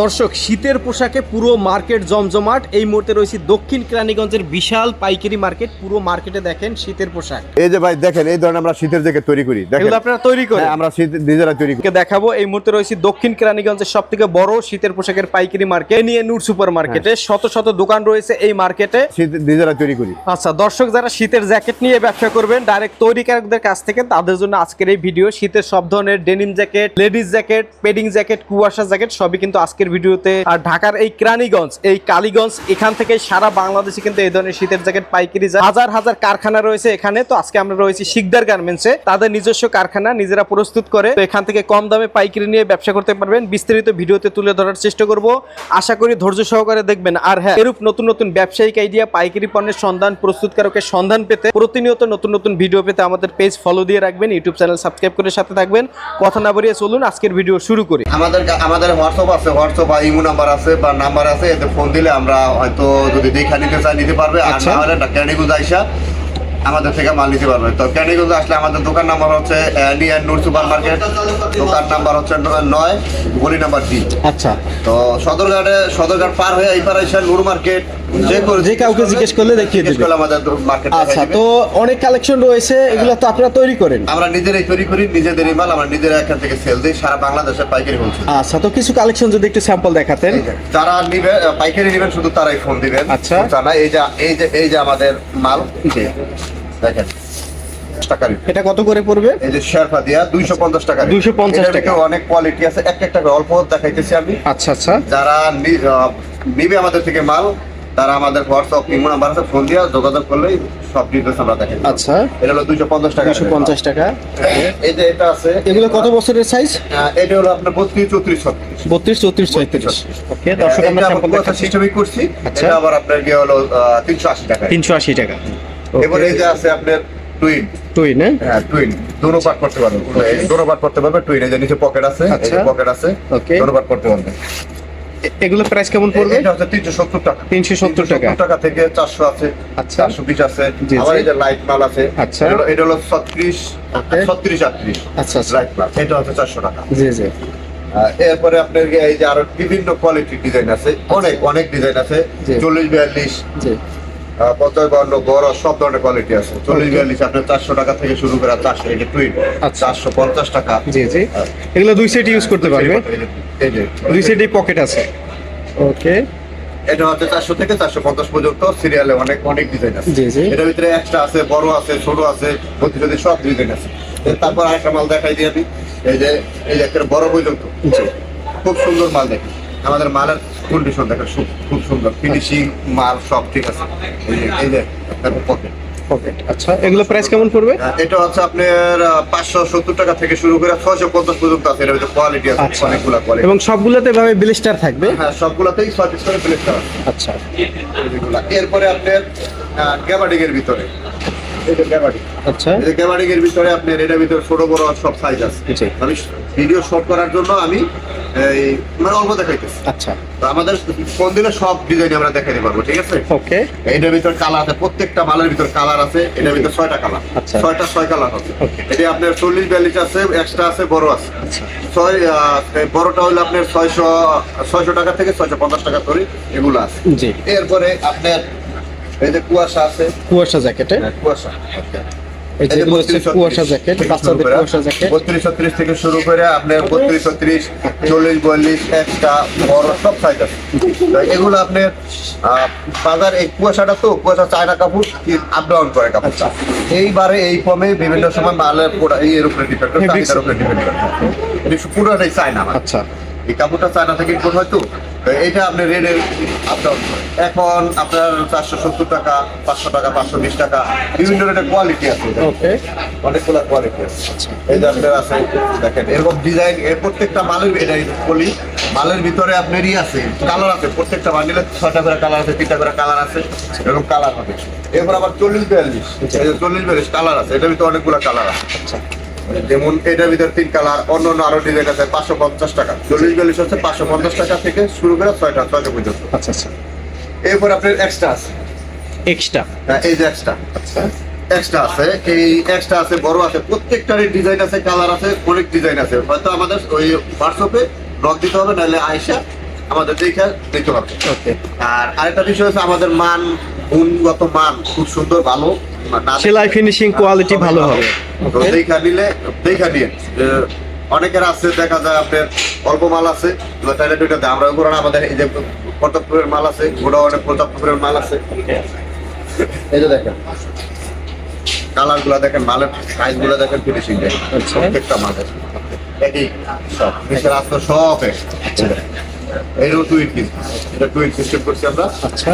দর্শক শীতের পোশাকে পুরো মার্কেট জমজমাট। এই মুহূর্তে রয়েছে দক্ষিণ কেরানীগঞ্জের বিশাল পাইকারি মার্কেট। পুরো মার্কেটে দেখেন শীতের পোশাক। এই যে ভাই দেখেন এই ধরনের আমরা শীতের জ্যাকেট তৈরি করি। দেখেন। আপনারা তৈরি করেন। হ্যাঁ, আমরা শীত নিজেরা তৈরি করি। দেখাবো এই মুহূর্তে রয়েছে দক্ষিণ কেরানীগঞ্জের সব থেকে বড় শীতের পোশাকের পাইকারি মার্কেট। নিয়ে নূর সুপার মার্কেটে শত শত দোকান রয়েছে এই মার্কেটে। শীত নিজেরা তৈরি করি। আচ্ছা দর্শক যারা শীতের জ্যাকেট নিয়ে ব্যবসা করবেন ডাইরেক্ট তৈরিকারকদের কাছ থেকে তাদের জন্য আজকের এই ভিডিও। শীতের সব ধরনের denim jacket ladies jacket padding jacket কুয়াশা জ্যাকেট সবই কিন্তু আজকের ভিডিওতে, আর ঢাকার এই কেরানীগঞ্জ, এই কালীগঞ্জ, এখান থেকে সারা বাংলাদেশে কিন্তু এই ধরনের শীতের জ্যাকেট, পাইকারি যায় হাজার হাজার কারখানা রয়েছে এখানে। তো আজকে আমরা রয়েছি শিকদার গার্মেন্টসে তাদের নিজস্ব কারখানা, নিজেরা প্রস্তুত করে। তো এখান থেকে কম দামে পাইকারি নিয়ে ব্যবসা করতে পারবেন। বিস্তারিত ভিডিওতে তুলে ধরার চেষ্টা করব। আশা করি ধৈর্য সহকারে দেখবেন। আর হ্যাঁ এরূপ নতুন নতুন ব্যবসায়িক আইডিয়া পাইকারি পণ্যের সন্ধান, প্রস্তুতকারকের সন্ধান পেতে প্রতিনিয়ত নতুন নতুন ভিডিও পেতে আমাদের পেজ ফলো দিয়ে রাখবেন ইউটিউব চ্যানেল সাবস্ক্রাইব করে সাথে থাকবেন। কথা না বাড়িয়ে চলুন, আজকের ভিডিও শুরু করি। আমাদের আমাদের হোয়াটসঅ্যাপ আছে হোয়াটসঅ্যাপ বা ইমো নাম্বার আছে বা নাম্বার আছে এতে ফোন দিলে আমরা হয়তো যদি দেখা নিতে চাই নিতে পারবে। আর আচ্ছা। না হলে ক্যানিগুজ আইসা আমাদের থেকে মাল নিতে পারবে। তো ক্যানিগুজ আসলে আমাদের দোকান নাম্বার হচ্ছে নিয়ার নূর সুপার মার্কেট দোকান নাম্বার হচ্ছে নয় গলি নাম্বার তিন। আচ্ছা। তো সদরঘাটে সদরঘাট পার হয়ে এই পারে এসে নূর মার্কেট। যে কাউকে জিজ্ঞেস করলে দেখিয়ে আমাদের আচ্ছা তো অনেক কালেকশন রয়েছে এগুলো তো আপনারা তৈরি করেন। আমরা নিজেরাই তৈরি করি নিজেদেরই মাল আমরা নিজেরা এখান থেকে সেল দিই সারা বাংলাদেশে পাইকারি আচ্ছা তো কিছু কালেকশন যদি একটু স্যাম্পল দেখাতেন। যারা নিবে পাইকারি নিবেন শুধু তারাই ফোন দিবেন। আচ্ছা। না? এই যে এই যে এই যে আমাদের মাল দেখেন এটা কত করে পড়বে? এই যে শেরফা দিয়া দুইশো পঞ্চাশ টাকা নিবে। 250 টাকা। অনেক কোয়ালিটি আছে এক একটা করে অল্প দেখাইতেছি আমি। আচ্ছা আচ্ছা। যারা নিবে আমাদের থেকে মাল তারা আমাদের হোয়াটসঅ্যাপ ইমো নাম্বার আছে ফোন দিয়া যোগাযোগ করলেই সব ডিটেলস আমরা দেখেন আচ্ছা। এটা হলো দুইশো পঞ্চাশ টাকা। দুশো পঞ্চাশ টাকা। এই যে এটা আছে। এগুলো কত বছরের সাইজ এটা হলো আপনার বত্রিশ চৌত্রিশ ছত্রিশ। বত্রিশ চৌত্রিশ ছয়ত্রিশ। ওকে দর্শক আমরা সিস্টেমিক করছি। আচ্ছা। এটা আবার আপনার গিয়ে হলো তিনশো আশি টাকা। তিনশো আশি টাকা। এবার এই যে আছে আপনার টুইন টুই না হ্যাঁ টুইন দোনো পার্ট করতে পারবে। দোনো পার্ট করতে পারবে টুইন এই যে নিচে পকেট আছে এই আচ্ছা। পকেট আছে Okay. দোনো পার্ট করতে পারবে। এগুলো প্রাইস কেমন পড়বে? এটা হচ্ছে তিনশো সত্তর টাকা। 370 টাকা। টাকা থেকে চারশো আছে আচ্ছা। চারশো বিশ আছে। জি, আবার এই যে লাইট মাল আছে আচ্ছা। এটা হলো- এটা হলো ছত্রিশ Okay. ছত্রিশ আটত্রিশ আচ্ছা আচ্ছা। লাইট মাল এটা হচ্ছে চারশো টাকা। জি জি। এরপরে আপনার এই যে আরও বিভিন্ন কোয়ালিটি ডিজাইন আছে। অনেক অনেক ডিজাইন আছে। জি। চল্লিশ বিয়াল্লিশ। জি। আহ, পঞ্চাশ বান্ন বড় সব ধরনের কোয়ালিটি আছে। চল্লিশ বিয়াল্লিশ আপনার চারশো টাকা থেকে শুরু করে চারশো এই যে টুইন আচ্ছা। চারশো পঞ্চাশ টাকা। জি জি। এগুলো দুই সেট ইউজ করতে পারবে। এই যে- দুই সেটই পকেট আছে। ওকে এটা হচ্ছে চারশো থেকে চারশো পঞ্চাশ পর্যন্ত সিরিয়ালে অনেক অনেক ডিজাইন আছে। জি, জি। এটার ভিতরে এক্সট্রা আছে বড় আছে ছোট আছে প্রতিযোগী সব ডিজাইন আছে। তারপর আরেকটা মাল দেখাই দিই আমি। এই যে এই যে একটা বড় পর্যন্ত। খুব সুন্দর মাল দেখি আমাদের মালের কন্ডিশন দেখেন খুব- সুন্দর। ফিনিশিং মাল সব ঠিক আছে। এই যে এই যে তারপর পকেট পকেট আচ্ছা এগুলো প্রাইস কেমন পড়বে? এটা হচ্ছে আপনার পাঁচশো সত্তর টাকা থেকে শুরু করে ছয়শো পঞ্চাশ পর্যন্ত আছে। এর ভিতরে কোয়ালিটি আছে আচ্ছা। অনেকগুলো কোয়ালিটি এবং সবগুলোতে এভাবে ব্লিস্টার থাকবে? হ্যাঁ সবগুলোতেই ছয় পিস করে করা আছে। আচ্ছা। এরপরে আপনার গ্যাবাডিং এর ভিতরে। এটা আচ্ছা। এই গ্যাবাডিং এর ভিতরে আপনার এটার ভিতরে ছোট বড় সব সাইজ আছে। আমি ভিডিও শট করার জন্য আমি এই মানে অল্প দেখাইতেছি। আচ্ছা। তো আমাদের ফোন দিলে সব ডিজাইন আমরা দেখাইতে পারব ঠিক আছে? ওকে। এইটার ভিতর কালার আছে প্রত্যেকটা মালের ভিতর কালার আছে এটার ভিতর ছয়টা কালার আচ্ছা। ছয়টা ছয় কালার আছে এটা আপনার চল্লিশ বিয়াল্লিশ আছে এক্সট্রা আছে বড় আছে। ছয় বড়টা হলো আপনার ছয়শো ছয়শো টাকা থেকে ছয়শো পঞ্চাশ টাকা করে এগুলো আছে। এরপরে আপনার এই যে কুয়াশা আছে। কুয়াশা জ্যাকেটে? কুয়াশা। এই যেগুলো কুয়াশা জ্যাকেট বাচ্চাদের কুয়াশা জ্যাকেট বত্রিশ ছত্রিশ থেকে শুরু করে আপনার বত্রিশ ছত্রিশ চল্লিশ একটা বড় সব সাইজ আছে। এগুলো আপনার আহ, বাজার এই কুয়াশাটা তো কুয়াশা চায়না কাপড় আপ ডাউন করে কাপড়টা। এইবারে এই কমে বিভিন্ন সময় মালের এর উপরে ডিপেন্ড করে চাহিদার উপরে ডিপেন্ড করে। পুরোটাই চায়না। আচ্ছা। এই কাপড়টা চায়না থেকে ইম্পোর্ট হয় তো? তো এটা আপনি রেডে আপ ডাউন এখন আপনার চারশো সত্তর টাকা পাঁচশো টাকা পাঁচশো বিশ টাকা বিভিন্ন রেটের কোয়ালিটি আছে অনেকগুলো কোয়ালিটি আছে। এই আপনার আছে দেখেন এরকম ডিজাইন এর প্রত্যেকটা মালের এটাই বলি মালের ভিতরে আপনারই আছে কালার আছে প্রত্যেকটা বান্ডিলে ছয়টা করে কালার আছে তিনটা করে কালার আছে এরকম কালার হবে। এরপর আবার চল্লিশ বিয়াল্লিশ চল্লিশ বিয়াল্লিশ কালার আছে এটার ভিতরে অনেকগুলো কালার আছে। যেমন এটার ভিতরে তিন কালার অন্য অন্য আরও ডিজাইন আছে পাঁচশো পঞ্চাশ টাকা। চল্লিশ বিয়াল্লিশ হচ্ছে পাঁচশো পঞ্চাশ টাকা থেকে শুরু করে ছয়টা ছয়টা পর্যন্ত। আচ্ছা আচ্ছা। এরপর আপনার এক্সট্রা আছে। এক্সট্রা হ্যাঁ, এই যে এক্সট্রা আচ্ছা। এক্সট্রা আছে এই এক্সট্রা আছে বড় আছে প্রত্যেকটারই ডিজাইন আছে কালার আছে অনেক ডিজাইন আছে। হয়তো আমাদের ওই হোয়াটসঅ্যাপে নক দিতে হবে নাহলে আয়সা আমাদের দেখে দিতে হবে আর আরেকটা বিষয় হচ্ছে আমাদের মান গুণগত মান খুব সুন্দর ভালো। সেলাই ফিনিশিং কোয়ালিটি ভালো হবে। দেখা নিলে দেখা নিয়ে অনেকের আছে দেখা যায় আপনার অল্প মাল আছে তাহলে আমরা উপর আমাদের এই যে প্রতাপপুরের মাল আছে ওটা অনেক প্রতাপপুরের মাল আছে। এই যে দেখেন কালারগুলা দেখেন মালের সাইজগুলা দেখেন ফিনিশিং দেখেন। আচ্ছা। প্রত্যেকটা মালের। একই সব। নিচের আসতে সব এইটাও টুইট কিন্তু এটা টুইট সিস্টেম করছি আমরা। আচ্ছা।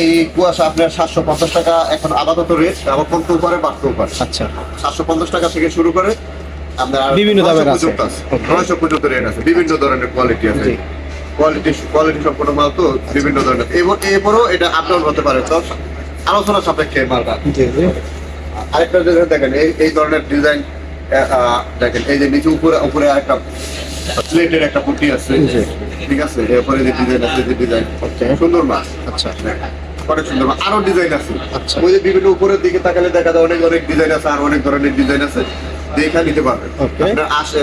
এই কুয়াশা আপনার সাতশো পঞ্চাশ টাকা এখন আপাতত রেট আবার কমতেও পারে বাড়তেও পারে। আচ্ছা। সাতশো পঞ্চাশ টাকা থেকে শুরু করে আপনার বিভিন্ন দামের 900 আছে। নয়শো পর্যন্ত রেট আছে। বিভিন্ন ধরনের কোয়ালিটি আছে। কোয়ালিটি কোয়ালিটি সম্পূর্ণ মাল তো বিভিন্ন ধরনের। এরপরও এটা আপ ডাউন হতে পারে। তো আলোচনা সাপেক্ষে মালটা। আরেকটা জিনিস দেখেন এই এই ধরনের ডিজাইন দেখেন এই যে নিচে উপরে উপরে আরেকটা প্লেটের একটা পুটি আছে। ঠিক আছে? এরপরে যে ডিজাইন আছে যে ডিজাইন সুন্দর মাছ। আচ্ছা। অনেক সুন্দর। আরও ডিজাইন আছে। আচ্ছা। ওই যে বিভিন্ন উপরের দিকে তাকালে দেখা যায় অনেক অনেক ডিজাইন আছে আর অনেক ধরনের ডিজাইন আছে। দেখা নিতে পারবেন।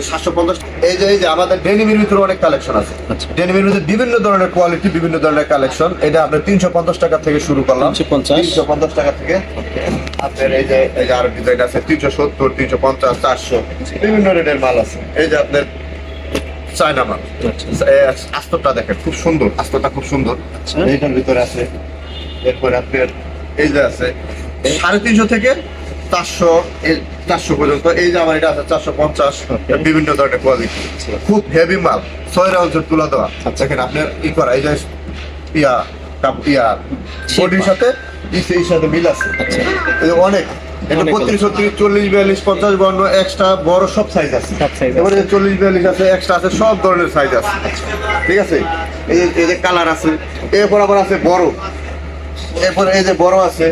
সাতশো পঞ্চাশ এই যে এই যে আমাদের ডেনিমের ভিতরে অনেক কালেকশন আছে। আচ্ছা। ডেনিমের ভিতরে বিভিন্ন ধরনের কোয়ালিটি বিভিন্ন ধরনের কালেকশন এটা আপনার তিনশো পঞ্চাশ টাকা থেকে শুরু করলাম। তিনশো পঞ্চাশ। টাকা থেকে। আপনার এই যে এই যে আরও ডিজাইন আছে তিনশো সত্তর তিনশো পঞ্চাশ চারশো। বিভিন্ন রেটের মাল আছে। এই যে আপনার চায়না মাল। আচ্ছা। এ, আস্তরটা দেখেন খুব সুন্দর। আস্তরটা খুব সুন্দর। আচ্ছা। এইটার ভিতরে আছে। এরপরে আপনার এই যে আছে সাড়ে তিনশো থেকে চারশো চারশো পর্যন্ত এই যে আমার এটা আছে চারশো পঞ্চাশ বিভিন্ন ধরনের কোয়ালিটি খুব হেভি মাল ছয় রাউন্ডের তুলা দেওয়া। দেখেন আপনার ই করা এই যে ইয়া ইয়া বডির সাথে মিল আছে। অনেক এটা চল্লিশ বিয়াল্লিশ পঞ্চাশ বান্ন এক্সট্রা বড় সব সাইজ আছে। এবারে চল্লিশ বিয়াল্লিশ আছে এক্সট্রা আছে সব ধরনের সাইজ আছে। ঠিক আছে? এই যে এই যে কালার আছে এরপর আবার আছে বড়। এরপর এই যে বড় আছে,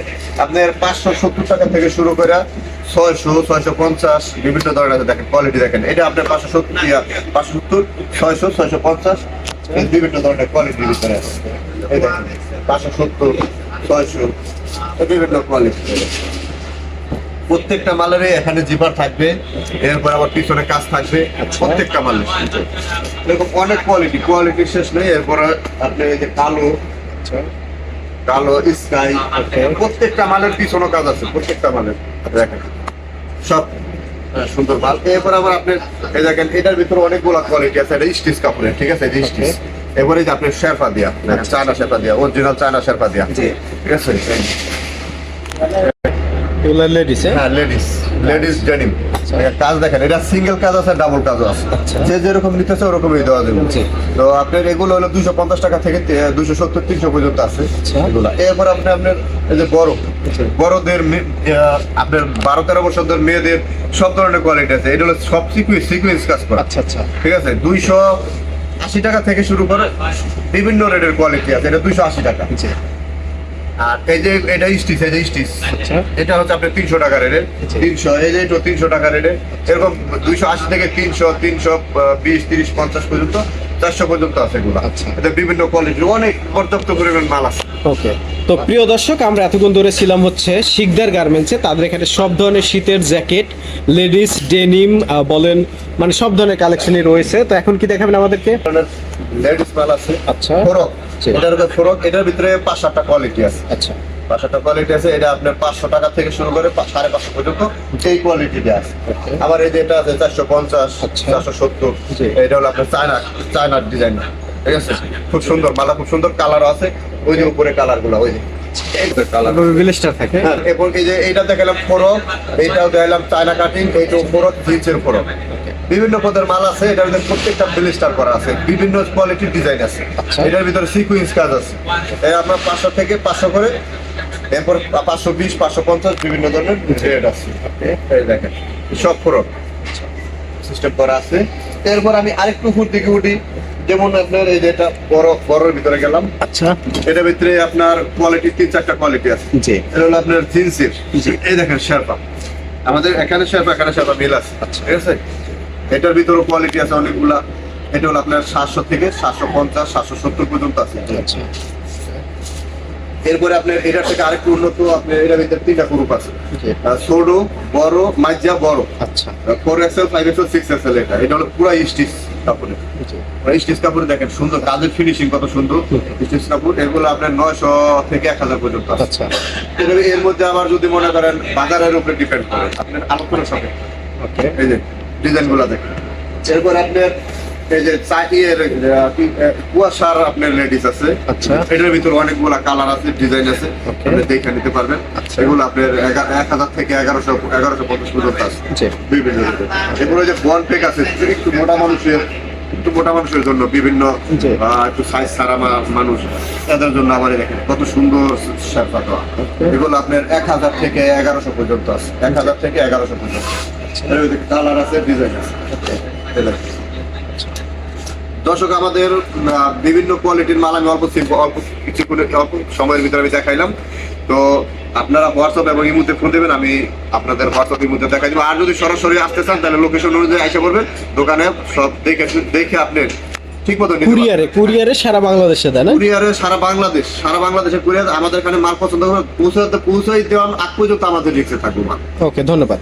আপনার পাঁচশো সত্তর টাকা থেকে শুরু করে ছয়শো ছয়শো পঞ্চাশ, বিভিন্ন ধরনের আছে। দেখেন কোয়ালিটি দেখেন। এটা আপনার পাঁচশো সত্তর পাঁচশো সত্তর, ছয়শো ছয়শো পঞ্চাশ বিভিন্ন ধরনের কোয়ালিটির ভিতরে আছে। পাঁচশো সত্তর, ছয়শো বিভিন্ন কোয়ালিটি প্রত্যেকটা মালেরই এখানে জিপার থাকবে, এরপর আবার পিছনে কাজ থাকবে, প্রত্যেকটা মালের। এরকম অনেক কোয়ালিটি কোয়ালিটি শেষ নেই, এরপর আপনি এই যে কালো কালো স্কাই প্রত্যেকটা মালের পিছনে কাজ আছে প্রত্যেকটা মালের। দেখেন সব সুন্দর মাল। এরপর আবার আপনি এই দেখেন এটার ভিতরে অনেকগুলো কোয়ালিটি আছে এটা স্টিচ কাপড়ের ঠিক আছে? স্টিচ এবারে যে আপনি শেরপা দিয়া চায়না শেরপা দিয়া অরিজিনাল চায়না শেরপা দিয়া ঠিক আছে? এগুলো লেডিস হ্যাঁ? লেডিস লেডিস ডেনিম কাজ দেখেন এটা সিঙ্গেল কাজ আছে ডাবল কাজও আছে। আচ্ছা। যে যেরকম নিতেছে ওরকমই দেওয়া যাবে। তো আপনার এগুলো হলো দুশো পঞ্চাশ টাকা থেকে দুশো সত্তর তিনশো পর্যন্ত আছে আচ্ছা। এগুলো। এরপর আপনি আপনার এই যে বড় বড়দের আপনার বারো তেরো বছরদের মেয়েদের সব ধরনের কোয়ালিটি আছে। এটা হলো সব সিকুয়েন্স সিকুয়েন্স কাজ করা। আচ্ছা আচ্ছা। ঠিক আছে? দুইশো আশি টাকা থেকে শুরু করে বিভিন্ন রেটের কোয়ালিটি আছে। এটা দুইশো আশি টাকা। আর এই যে এটা স্টিচ এই যে স্টিচ আচ্ছা। এটা হচ্ছে আপনার তিনশো টাকা রেটের তিনশো এই যে এটা তিনশো টাকা রেটের এরকম দুইশো আশি থেকে তিনশো তিনশো বিশ তিরিশ পঞ্চাশ পর্যন্ত চারশো পর্যন্ত আছে এগুলো। আচ্ছা। এটা বিভিন্ন কোয়ালিটির অনেক পর্যাপ্ত পরিমাণ মাল আছে। ওকে। তো প্রিয় দর্শক আমরা এতক্ষণ ধরে ছিলাম হচ্ছে শিকদার গার্মেন্টসে তাদের এখানে সব ধরনের শীতের জ্যাকেট লেডিস ডেনিম বলেন মানে সব ধরনের কালেকশনই রয়েছে। তো এখন কি দেখাবেন আমাদেরকে? লেডিস মাল আছে। আচ্ছা। ফরক। এটার ফরক এটার ভিতরে পাঁচ সাতটা কোয়ালিটি আছে। আচ্ছা। পাঁচ সাতটা কোয়ালিটি আছে এটা আপনার পাঁচশো টাকা থেকে শুরু করে সাড়ে পাঁচশো পর্যন্ত এই কোয়ালিটিটা আছে। আবার এই যে এটা আছে চারশো পঞ্চাশ আচ্ছা। চারশো সত্তর এটা হলো আপনার চায়না চায়নার ডিজাইন ঠিক আছে? খুব সুন্দর মালা খুব সুন্দর কালার আছে। ওই যে উপরে কালারগুলো ওই যে। হ্যাঁ বিভিন্ন পদের মাল আছে এটার ভিতরে প্রত্যেকটা ব্লিস্টার করা আছে। বিভিন্ন কোয়ালিটির ডিজাইন আছে। আচ্ছা। এটার ভিতরে সিকুয়েন্স কাজ আছে। আপনার পাঁচশো থেকে পাঁচশো করে এরপর পাঁচশো বিশ পাঁচশো পঞ্চাশ বিভিন্ন ধরনের রেট আছে। দেখেন সব ফরক সিস্টেম করা আছে। এরপর আমি আরেকটু উপর দিকে উঠি। যেমন আপনার এই যে এটা বড় বড়ের ভিতরে গেলাম। আচ্ছা। এটার ভিতরে আপনার কোয়ালিটি তিন চারটা কোয়ালিটি আছে। জি। এটা হলো আপনার জিন্সের। এই দেখেন শেরপা। আমাদের এখানে শেরপা এখানে শেরপা মিল আছে। ঠিক আছে? এটার ভিতরে কোয়ালিটি আছে অনেকগুলা। এটা হলো আপনার সাতশো থেকে সাতশো পঞ্চাশ সাতশো সত্তর পর্যন্ত আছে। আচ্ছা। এরপরে আপনার এটার থেকে আরেকটু উন্নত আপনার এটার ভিতরে তিনটা গ্রুপ আছে। ছোটো বড় মাঝা বড়। আচ্ছা। Four XL five XL six XL এটা। এটা হলো পুরো স্টিচ কাপড়ে স্টিচ কাপড়ে দেখেন সুন্দর। কাজের ফিনিশিং কত সুন্দর। স্টিচ কাপড় এগুলো আপনার নয়শো থেকে এক হাজার পর্যন্ত আচ্ছা। এর মধ্যে আবার যদি মনে করেন বাজারের উপরে ডিপেন্ড করে। আপনার আলোচনা সবে ওকে। এই যে ডিজাইনগুলা দেখেন। এরপর আপনার এই যে চাহিয়ের কুয়াশার আপনার লেডিস আছে। আচ্ছা। এটার ভিতরে অনেকগুলা কালার আছে ডিজাইন আছে। আপনি দেখে নিতে পারবেন। আচ্ছা। এগুলো আপনার এক হাজার থেকে এগারোশো এগারোশো পঞ্চাশ পর্যন্ত আছে। বিভিন্ন এগুলো যে বন পেক আছে একটু মোটা মানুষের একটু মোটা মানুষের জন্য বিভিন্ন একটু সাইজ সারা মানুষ তাদের জন্য দেখেন কত সুন্দর শেরপা দেওয়া। এগুলো আপনার এক হাজার থেকে এগারোশো পর্যন্ত আছে। এক হাজার থেকে এগারোশো পর্যন্ত কালার আছে ডিজাইন আছে। এই দেখেন। দর্শক আমাদের বিভিন্ন কোয়ালিটির মাল আমি অল্প অল্প কিছু করে অল্প সময়ের ভিতরে আমি দেখাইলাম। তো আপনারা হোয়াটসঅ্যাপ এবং ইমুতে ফোন দেবেন আমি আপনাদের হোয়াটসঅ্যাপ ইমুতে দেখাই দেবো। আর যদি সরাসরি আসতে চান তাহলে লোকেশন অনুযায়ী এসে পড়বেন। দোকানে সব দেখে দেখে আপনি ঠিক মতো কুরিয়ারে কুরিয়ারে সারা বাংলাদেশে দেয় না? কুরিয়ারে সারা বাংলাদেশ সারা বাংলাদেশে কুরিয়ার আমাদের এখানে মাল পছন্দ করে পৌঁছাতে পৌঁছাই দেওয়ার আগ পর্যন্ত আমাদের রিক্সে থাকব মাল। ওকে ধন্যবাদ।